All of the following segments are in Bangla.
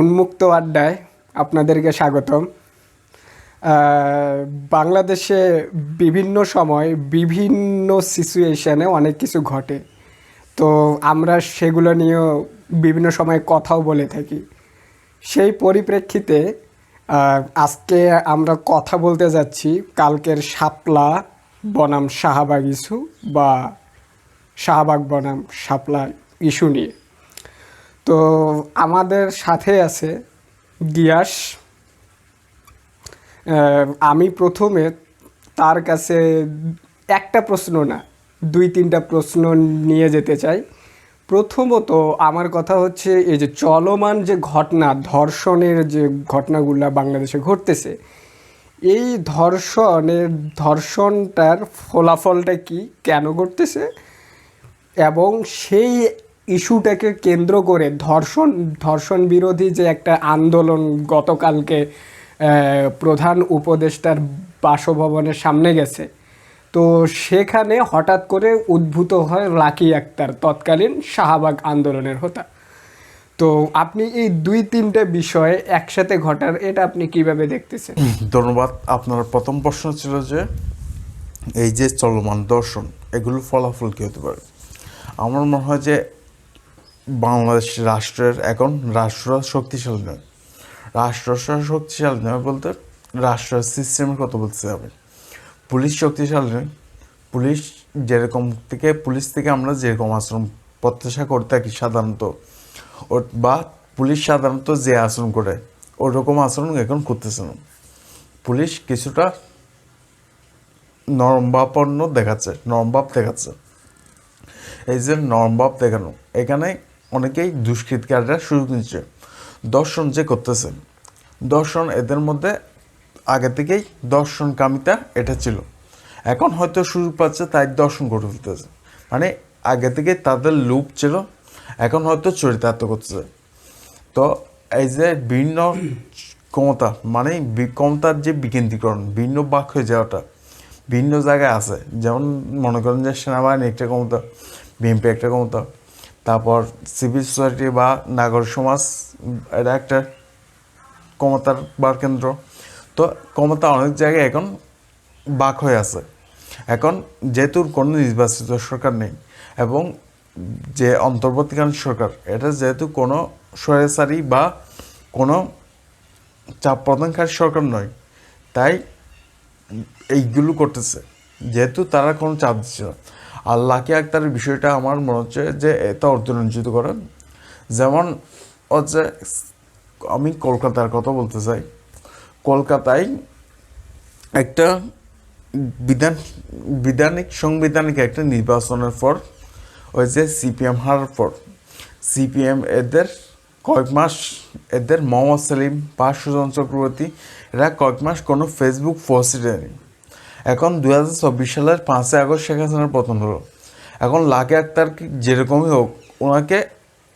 উন্মুক্ত আড্ডায় আপনাদেরকে স্বাগতম। বাংলাদেশে বিভিন্ন সময় বিভিন্ন সিচুয়েশনে অনেক কিছু ঘটে। তো আমরা সেগুলো নিয়েও বিভিন্ন সময় কথাও বলে থাকি। সেই পরিপ্রেক্ষিতে আজকে আমরা কথা বলতে যাচ্ছি কালকের শাপলা বনাম শাহবাগ ইস্যু বা শাহবাগ বনাম শাপলা ইস্যু নিয়ে। তো আমাদের সাথে আছে গিয়াস। আমি প্রথমে তার কাছে একটা প্রশ্ন না, দুই তিনটা প্রশ্ন নিয়ে যেতে চাই। প্রথমত আমার কথা হচ্ছে এই যে চলমান যে ঘটনা, ধর্ষণের যে ঘটনাগুলো বাংলাদেশে ঘটতেছে, এই ধর্ষণের ধর্ষণটার ফলাফলটা কি, কেন ঘটতেছে? এবং সেই ইস্যুটাকে কেন্দ্র করে ধর্ষণ ধর্ষণ বিরোধী যে একটা আন্দোলন গতকালকে প্রধান উপদেষ্টার বাসভবনের সামনে গেছে। তো সেখানে হঠাৎ করে উদ্ভূত হয় লাকি আক্তার, তৎকালীন শাহবাগ আন্দোলনের হোতা। তো আপনি এই দুই তিনটে বিষয় একসাথে ঘটার, এটা আপনি কীভাবে দেখতেছেন? ধন্যবাদ। আপনার প্রথম প্রশ্ন ছিল যে, এই যে চলমান দর্শন এগুলোর ফলাফল কী হতে পারে? আমার মনে হয় যে বাংলাদেশ রাষ্ট্রের এখন রাষ্ট্র শক্তিশালী নয়। রাষ্ট্র শক্তিশালী নয় বলতে রাষ্ট্র সিস্টেমের কথা বলতে হবে পুলিশ শক্তিশালী নয়। পুলিশ যেরকম থেকে, পুলিশ থেকে আমরা যেরকম আচরণ প্রত্যাশা করে থাকি সাধারণত বা পুলিশ সাধারণত যে আচরণ করে, ওরকম আচরণ এখন করতেছে না। পুলিশ কিছুটা নরমভাবাপন্ন দেখাচ্ছে নরমভাব দেখাচ্ছে। এই যে নরমভাব দেখানো, এখানে অনেকেই দুষ্কৃতকারীরা সুযোগ নিচ্ছে দর্শন যে করতেছে। দর্শন এদের মধ্যে আগে থেকেই দর্শনকামিতা এটা ছিল। এখন হয়তো সুযোগ পাচ্ছে তাই দর্শন করে ফেলতেছে। মানে আগে থেকে তাদের লুপ ছিল, এখন হয়তো চরিতার্থ করতেছে। তো এই যে ভিন্ন ক্ষমতা মানে ক্ষমতার যে বিকেন্দ্রীকরণ, ভিন্ন বাক হয়ে যাওয়াটা ভিন্ন জায়গায় আছে। যেমন মনে করেন যে সেনাবাহিনী একটা ক্ষমতা, বিএনপি একটা ক্ষমতা। তারপর সিভিল সোসাইটি বা নাগর সমাজ, এটা একটা ক্ষমতার বার কেন্দ্র। তো ক্ষমতা অনেক জায়গায় এখন বাক হয়ে আছে। এখন যেহেতু কোনো নির্বাচিত সরকার নেই এবং যে অন্তর্বর্তীকালীন সরকার, এটা যেহেতু কোনো স্বৈরাচারী বা কোনো চাপ প্রদানকারী সরকার নয়, তাই এইগুলো করতেছে। যেহেতু তারা কোনো চাপ দিচ্ছে না। আর লাকি আক্তারের বিষয়টা আমার মনে হচ্ছে যে এটা অর্জনঞ্চিত করে যেমন হচ্ছে, আমি কলকাতার কথা বলতে চাই। কলকাতায় একটা বিধান, বিধানিক, সাংবিধানিক একটা নির্বাচনের পর, ওই যে সিপিএম হারার পর, সিপিএম এদের কয়েক মাস, এদের মোহাম্মদ সেলিম বা সুজন চক্রবর্তী, এরা কয়েক মাস কোনো ফেসবুক পোস্ট দেয়নি। এখন দু হাজার চব্বিশ সালের পাঁচই আগস্ট শেখ হাসিনার পতন হলো। এখন লাকে আক্তার যেরকমই হোক, ওনাকে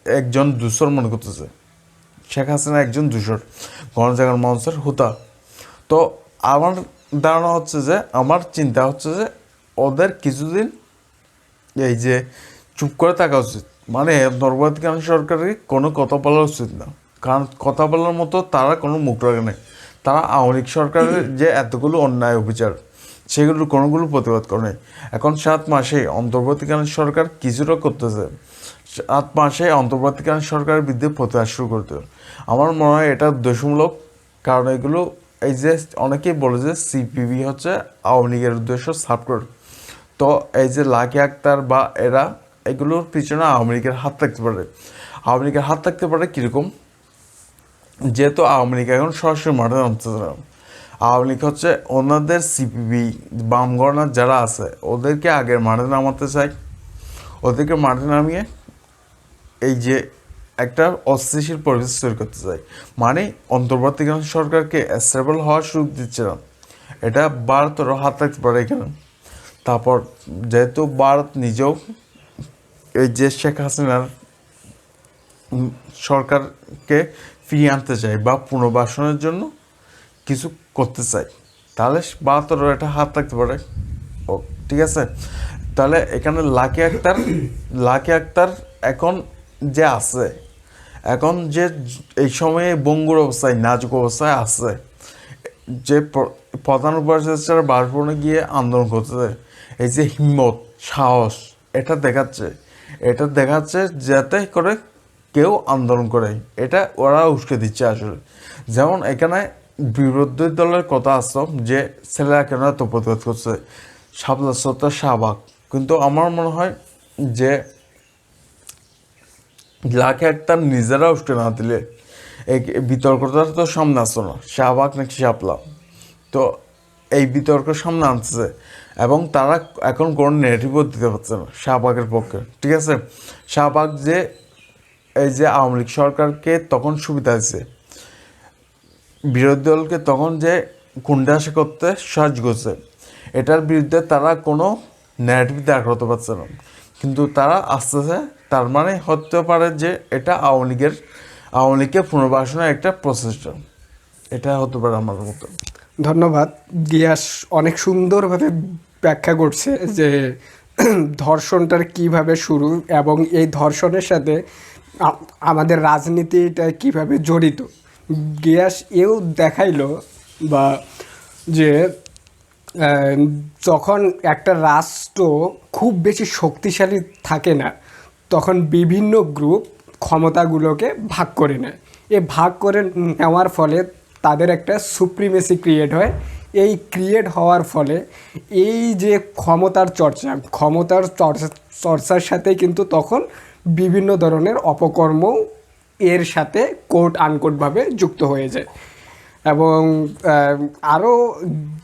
একজন দূষর মনে করতেছে। শেখ হাসিনা একজন দূষর গণজাগরণ মঞ্চের হুতা। তো আমার ধারণা হচ্ছে যে, আমার চিন্তা হচ্ছে যে, ওদের কিছুদিন এই যে চুপ করে থাকা উচিত। মানে নর্বাধিকারী সরকারের কোনো কথা বলা উচিত না। কারণ কথা বলার মতো তারা কোনো মুখ রাখে নেই। তারা আওয়ামী সরকারের যে এতগুলো অন্যায় অবিচার সেগুলোর কোনোগুলো প্রতিবাদ করে নাই। এখন সাত মাসে অন্তর্বর্তীকালীন সরকার কিছুটা করতেছে? সাত মাসে অন্তর্বর্তীকালীন সরকারের বিরুদ্ধে প্রতিবাদ শুরু করতে আমার মনে হয় এটা উদ্দেশ্যমূলক কারণ এগুলো এই যে অনেকেই বলে যে সিপিবি হচ্ছে আওয়ামী লীগের উদ্দেশ্য সাপোর্ট তো এই যে লাকি আক্তার বা এরা, এগুলোর পিছনে আওয়ামী লীগের হাত থাকতে পারে। আওয়ামী লীগের হাত থাকতে পারে কীরকম? যেহেতু আওয়ামী লীগ এখন সরাসরি মাঠে নামতেছে না। আওয়ামী লীগ হচ্ছে ওনাদের সিপিবি বাম বামগণার যারা আছে, ওদেরকে আগের মাঠে নামাতে চাই ওদেরকে মাঠে নামিয়ে এই যে একটা অস্থিতিশীল পরিবেশ তৈরি করতে চাই মানে অন্তর্বর্তীকালীন সরকারকে স্টেবল হওয়ার সুযোগ দিচ্ছে না। এটা ভারতেরও হাত থাকতে পারে এখানে। তারপর যেহেতু ভারত নিজেও এই যে শেখ হাসিনার সরকারকে ফিরিয়ে আনতে চায় বা পুনর্বাসনের জন্য কিছু করতে চায় তাহলে বাহাত্তর একটা হাত থাকতে পারে। ও, ঠিক আছে? তাহলে এখানে লাকি আক্তার লাকি আক্তার এখন যে আছে, এখন যে এই সময়ে বঙ্গুর অবস্থায়, নাজুক অবস্থায় আছে, যে প্র- প্রধান উপাচার্যের বাসভবনে গিয়ে আন্দোলন করতেছে, এই যে হিম্মত, সাহস, এটা দেখাচ্ছে। এটা দেখাচ্ছে যাতে করে কেউ আন্দোলন করে। এটা ওরা উস্কে দিচ্ছে আসলে। যেমন এখানে বিরোধী দলের কথা আসতো যে ছেলেরা কেন এত প্রতিবাদ করছে? সাবধানতা শাহবাগ। কিন্তু আমার মনে হয় যে লাখে একটা নিজেরা উঠতে না দিলে এই বিতর্কটা তো সামনে আসতো না। শাহবাগ নাকি শাপলা? তো এই বিতর্ক সামনে আনতেছে এবং তারা এখন কোনো নেগেটিভও দিতে পারছে না শাহবাগের পক্ষে। ঠিক আছে? শাহবাগ যে, এই যে আওয়ামী লীগ সরকারকে তখন সুবিধা দিচ্ছে বিরোধী দলকে তখন যে গুন্ডাসে করতে সাহায্য করছে এটার বিরুদ্ধে তারা কোনো দেখা করতে পারছে না। কিন্তু তারা আস্তে আস্তে তার মানে হতে পারে যে এটা আওয়ামী লীগের, আওয়ামী লীগকে পুনর্বাসনের একটা প্রচেষ্টা। এটা হতে পারে আমার মতো। ধন্যবাদ। গিয়াস অনেক সুন্দরভাবে ব্যাখ্যা করছে যে ধর্ষণটার কীভাবে শুরু এবং এই ধর্ষণের সাথে আমাদের রাজনীতিটা কীভাবে জড়িত। গিয়াস এও দেখাইলো বা যে যখন একটা রাষ্ট্র খুব বেশি শক্তিশালী থাকে না, তখন বিভিন্ন গ্রুপ ক্ষমতাগুলোকে ভাগ করে নেয়। এ ভাগ করে নেওয়ার ফলে তাদের একটা সুপ্রিমেসি ক্রিয়েট হয়। এই ক্রিয়েট হওয়ার ফলে এই যে ক্ষমতার চর্চা ক্ষমতার চর্চা, চর্চার সাথে কিন্তু তখন বিভিন্ন ধরনের অপকর্ম এর সাথে কোট আনকোটভাবে যুক্ত হয়ে যায়। এবং আরও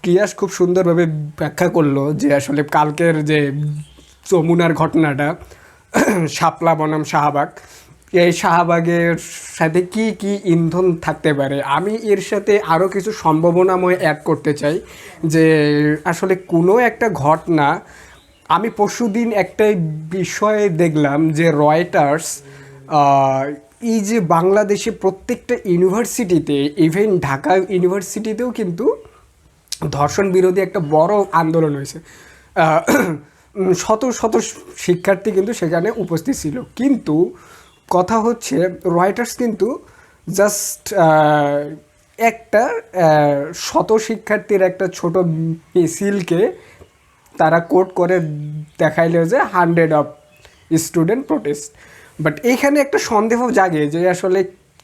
গিয়াস খুব সুন্দরভাবে ব্যাখ্যা করল যে আসলে কালকের যে যমুনার ঘটনাটা, শাপলা বনাম শাহবাগ, এই শাহবাগের সাথে কি কি ইন্ধন থাকতে পারে? আমি এর সাথে আরও কিছু সম্ভাবনাময় অ্যাড করতে চাই যে আসলে কোনো একটা ঘটনা, আমি পরশুদিন একটা বিষয়ে দেখলাম যে রয়টার্স এই যে বাংলাদেশে প্রত্যেকটা ইউনিভার্সিটিতে ইভেন ঢাকা ইউনিভার্সিটিতেও কিন্তু ধর্ষণ বিরোধী একটা বড় আন্দোলন হয়েছে। শত শত শিক্ষার্থী কিন্তু সেখানে উপস্থিত ছিল। কিন্তু কথা হচ্ছে, রয়টার্স কিন্তু জাস্ট একটা শত শিক্ষার্থীর একটা ছোট মিছিলকে তারা কোট করে দেখাইলো যে hundred of student protest but এইখানে একটা সন্দেহ জাগে যে আসলে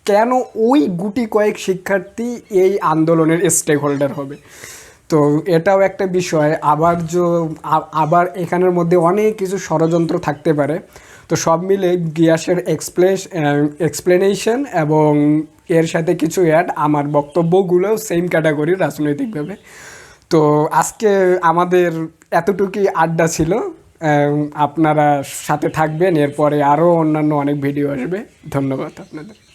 কেন ওই গুটি কয়েক শিক্ষার্থী এই আন্দোলনের স্টেক হোল্ডার হবে। তো এটাও একটা বিষয়। আবার যে আবার এখানের মধ্যে অনেক কিছু ষড়যন্ত্র থাকতে পারে। তো সব মিলে গিয়াসের এক্সপ্লেস এক্সপ্লেনেশন এবং এর সাথে কিছু অ্যাড আমার বক্তব্যগুলোও সেম ক্যাটাগরি রাজনৈতিকভাবে। তো আজকে আমাদের এতটুকুই আড্ডা ছিল। আপনারা সাথে থাকবেন এরপরে আরও অন্যান্য অনেক ভিডিও আসবে। ধন্যবাদ আপনাদের।